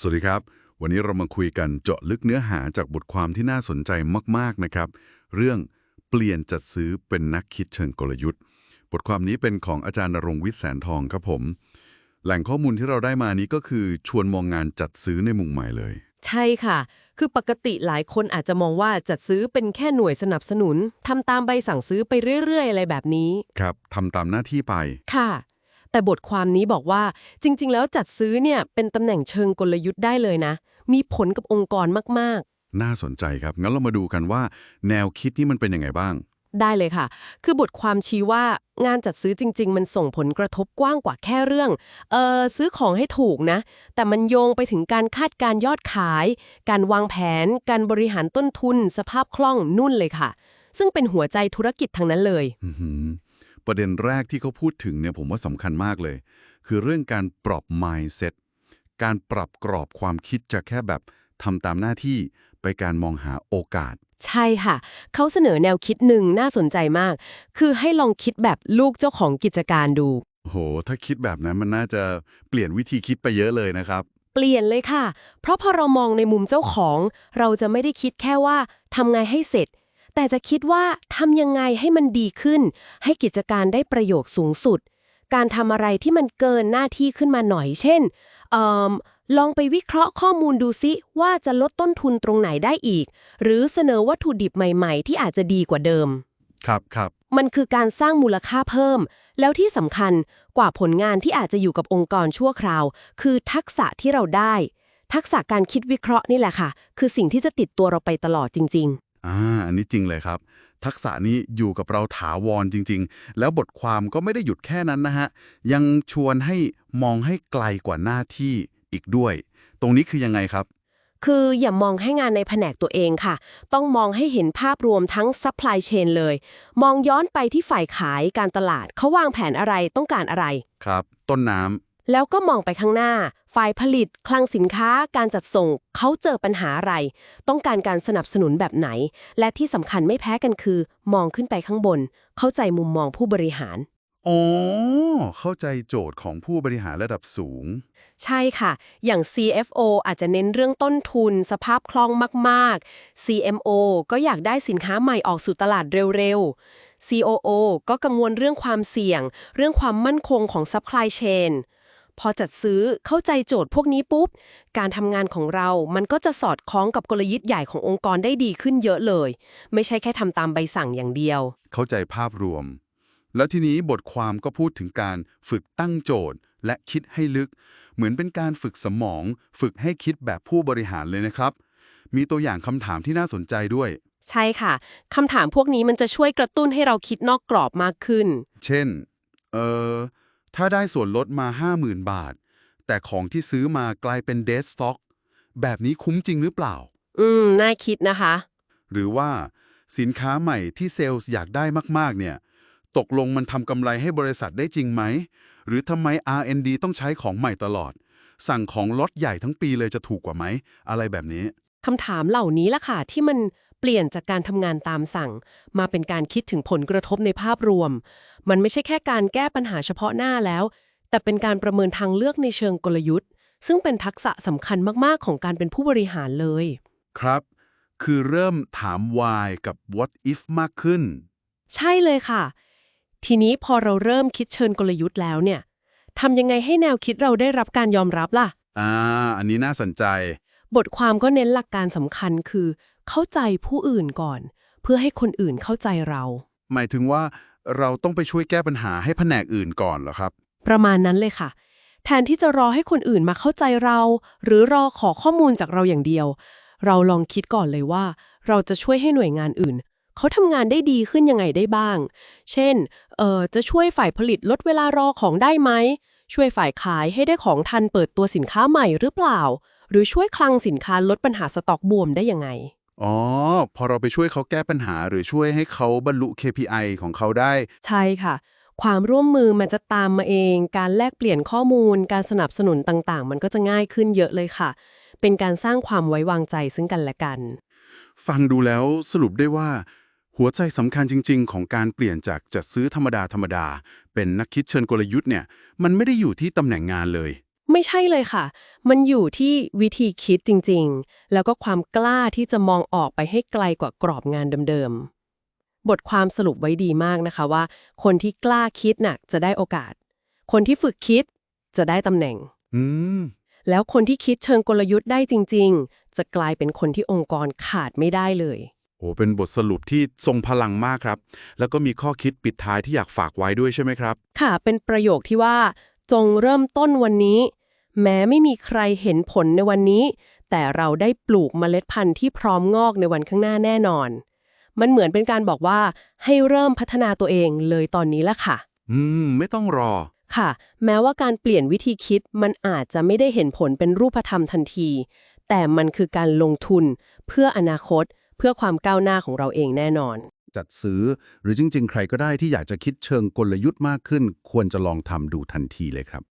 สวัสดีครับ วันนี้เรามาคุยกันเจาะลึกเนื้อหาจากบทความที่น่าสนใจมาก ๆ นะครับ เรื่องเปลี่ยนจัดซื้อเป็นนักคิดเชิงกลยุทธ์ บทความนี้เป็นของอาจารย์นรงค์วิทย์แสนทองครับผม แหล่งข้อมูลที่เราได้มานี้ก็คือชวนมองงานจัดซื้อในมุมใหม่เลย ใช่ค่ะ คือปกติหลายคนอาจจะมองว่าจัดซื้อเป็นแค่หน่วยสนับสนุนทำตามใบสั่งซื้อไปเรื่อย ๆ อะไรแบบนี้ ครับทำตามหน้าที่ไป ค่ะ แต่บทความนี้บอกว่าจริง ๆ แล้วจัดซื้อเนี่ยเป็นตำแหน่งเชิงกลยุทธ์ได้เลยนะ มีผลกับองค์กรมากน่าสนใจครับ งั้นเรามาดูกันว่า แนวคิดนี้มันเป็นยังไงบ้างๆได้เลยค่ะ คือบทความชี้ว่างานจัดซื้อจริง ๆ มันส่งผลกระทบกว้างกว่าแค่เรื่องเออซื้อของให้ถูกนะ แต่มันโยงไปถึงการคาดการณ์ยอดขาย การวางแผน การบริหารต้นทุน สภาพคล่องนุ่นเลยค่ะ ซึ่งเป็นหัวใจธุรกิจทั้งนั้นเลยอื้อหือ ประเด็นแรกที่เขาพูดถึงเนี่ยผมว่าสำคัญมากเลย คือเรื่องการปรับ mindset การปรับกรอบความคิดจากแค่แบบทำตามหน้าที่ไปการมองหาโอกาส ใช่ค่ะ เขาเสนอแนวคิดหนึ่งน่าสนใจมาก คือให้ลองคิดแบบลูกเจ้าของกิจการดูโห ถ้าคิดแบบนั้นมันน่าจะเปลี่ยนวิธีคิดไปเยอะเลยนะครับ เปลี่ยนเลยค่ะ เพราะพอเรามองในมุมเจ้าของ เราจะไม่ได้คิดแค่ว่าทำไงให้เสร็จ แต่จะคิดว่าทำยังไงให้มันดีขึ้น ให้กิจการได้ประโยชน์สูงสุด การทำอะไรที่มันเกินหน้าที่ขึ้นมาหน่อย เช่นเอมลองไปวิเคราะห์ข้อมูลดูซิว่าจะลดต้นทุนตรงไหนได้อีก หรือเสนอวัตถุดิบใหม่ๆ ที่อาจจะดีกว่าเดิม ครับครับมันคือการสร้างมูลค่าเพิ่ม แล้วที่สำคัญกว่าผลงานที่อาจจะอยู่กับองค์กรชั่วคราว คือทักษะที่เราได้ ทักษะการคิดวิเคราะห์นี่แหละค่ะ คือสิ่งที่จะติดตัวเราไปตลอดจริง อ่าอันนี้จริงเลยครับ ทักษะนี้อยู่กับเราถาวรจริง ๆ แล้วบทความก็ไม่ได้หยุดแค่นั้นนะฮะ ยังชวนให้มองให้ไกลกว่าหน้าที่อีกด้วย ตรงนี้คือยังไงครับๆคืออย่ามองให้งานในแผนกตัวเองค่ะ ต้องมองให้เห็นภาพรวมทั้งซัพพลายเชนเลย มองย้อนไปที่ฝ่ายขายการตลาดเขาวางแผนอะไรต้องการอะไรครับ ต้นน้ำ แล้วก็มองไปข้างหน้า ฝ่ายผลิต คลังสินค้า การจัดส่ง เขาเจอปัญหาอะไร ต้องการการสนับสนุนแบบไหน และที่สำคัญไม่แพ้กันคือ มองขึ้นไปข้างบน เข้าใจมุมมองผู้บริหาร อ๋อ เข้าใจโจทย์ของผู้บริหารระดับสูง ใช่ค่ะ อย่าง CFO อาจจะเน้นเรื่องต้นทุน สภาพคล่องมาก ๆ CMO ก็อยากได้สินค้าใหม่ออกสู่ตลาดเร็ว ๆ COO ก็กังวลเรื่องความเสี่ยง เรื่องความมั่นคงของ supply chain พอจัดซื้อเข้าใจโจทย์พวกนี้ปุ๊บ การทำงานของเรามันก็จะสอดคล้องกับกลยุทธ์ใหญ่ขององค์กรได้ดีขึ้นเยอะเลย ไม่ใช่แค่ทำตามใบสั่งอย่างเดียว เข้าใจภาพรวม แล้วทีนี้บทความก็พูดถึงการฝึกตั้งโจทย์ และคิดให้ลึก เหมือนเป็นการฝึกสมอง ฝึกให้คิดแบบผู้บริหารเลยนะครับ มีตัวอย่างคำถามที่น่าสนใจด้วย ใช่ค่ะคำถามพวกนี้มันจะช่วยกระตุ้นให้เราคิดนอกกรอบมากขึ้น เช่น เอ่อ ถ้าได้ส่วนลดมา 50,000 บาท แต่ของที่ซื้อมากลายเป็นเดสต็อกแบบนี้คุ้มจริงหรือเปล่า อืม น่าคิดนะคะ หรือว่าสินค้าใหม่ที่เซลล์อยากได้มาก ๆ เนี่ย ตกลงมันทำกำไรให้บริษัทได้จริงไหม หรือทำไม R&D ต้องใช้ของใหม่ตลอด สั่งของล็อตใหญ่ทั้งปีเลยจะถูกกว่าไหม อะไรแบบนี้คำถามเหล่านี้ล่ะค่ะที่มัน เปลี่ยนจากการทำงานตามสั่ง มาเป็นการคิดถึงผลกระทบในภาพรวม มันไม่ใช่แค่การแก้ปัญหาเฉพาะหน้าแล้ว แต่เป็นการประเมินทางเลือกในเชิงกลยุทธ์ ซึ่งเป็นทักษะสำคัญมากๆของการเป็นผู้บริหารเลย ครับ คือเริ่มถาม why กับ what if มากขึ้น ใช่เลยค่ะ ทีนี้พอเราเริ่มคิดเชิญกลยุทธ์แล้วเนี่ยทำยังไงให้แนวคิดเราได้รับการยอมรับล่ะ อ่า อันนี้น่าสนใจ บทความก็เน้นหลักการสำคัญคือ เข้าใจผู้อื่นก่อน เพื่อให้คนอื่นเข้าใจเรา หมายถึงว่าเราต้องไปช่วยแก้ปัญหาให้แผนกอื่นก่อนเหรอครับ ประมาณนั้นเลยค่ะ แทนที่จะรอให้คนอื่นมาเข้าใจเรา หรือรอขอข้อมูลจากเราอย่างเดียว เราลองคิดก่อนเลยว่า เราจะช่วยให้หน่วยงานอื่นเขาทำงานได้ดีขึ้นยังไงได้บ้าง เช่น เอ่อ จะช่วยฝ่ายผลิตลดเวลารอของได้ไหม ช่วยฝ่ายขายให้ได้ของทันเปิดตัวสินค้าใหม่หรือเปล่า หรือช่วยคลังสินค้าลดปัญหาสต็อกบวมได้ยังไง อ๋อ พอเราไปช่วยเขาแก้ปัญหาหรือช่วยให้เขาบรรลุ KPI ของเขาได้ ใช่ค่ะ ความร่วมมือมันจะตามมาเอง การแลกเปลี่ยนข้อมูล การสนับสนุนต่างๆ มันก็จะง่ายขึ้นเยอะเลยค่ะ เป็นการสร้างความไว้วางใจซึ่งกันและกัน ฟังดูแล้วสรุปได้ว่า หัวใจสำคัญจริง ๆ ของการเปลี่ยนจากจัดซื้อธรรมดาธรรมดา เป็นนักคิดเชิญกลยุทธ์เนี่ย มันไม่ได้อยู่ที่ตำแหน่งงานเลย ไม่ใช่เลยค่ะ มันอยู่ที่วิธีคิดจริงๆ แล้วก็ความกล้าที่จะมองออกไปให้ไกลกว่ากรอบงานเดิมๆ บทความสรุปไว้ดีมากนะคะว่า คนที่กล้าคิดน่ะจะได้โอกาส คนที่ฝึกคิดจะได้ตำแหน่ง อืม แล้วคนที่คิดเชิงกลยุทธ์ได้จริง ๆ จะกลายเป็นคนที่องค์กรขาดไม่ได้เลย โอ้เป็นบทสรุปที่ทรงพลังมากครับ แล้วก็มีข้อคิดปิดท้ายที่อยากฝากไว้ด้วยใช่ไหมครับ ค่ะ เป็นประโยคที่ว่า จงเริ่มต้นวันนี้ แม้ไม่มีใครเห็นผลในวันนี้ แต่เราได้ปลูกเมล็ดพันธุ์ที่พร้อมงอกในวันข้างหน้าแน่นอน มันเหมือนเป็นการบอกว่าให้เริ่มพัฒนาตัวเองเลยตอนนี้ละค่ะ อืม ไม่ต้องรอ ค่ะ แม้ว่าการเปลี่ยนวิธีคิดมันอาจจะไม่ได้เห็นผลเป็นรูปธรรมทันที แต่มันคือการลงทุน เพื่ออนาคต เพื่อความก้าวหน้าของเราเองแน่นอน จัดซื้อ หรือจริง ๆ ใครก็ได้ที่อยากจะคิดเชิงกลยุทธ์มากขึ้น ควรจะลองทำดูทันทีเลยครับ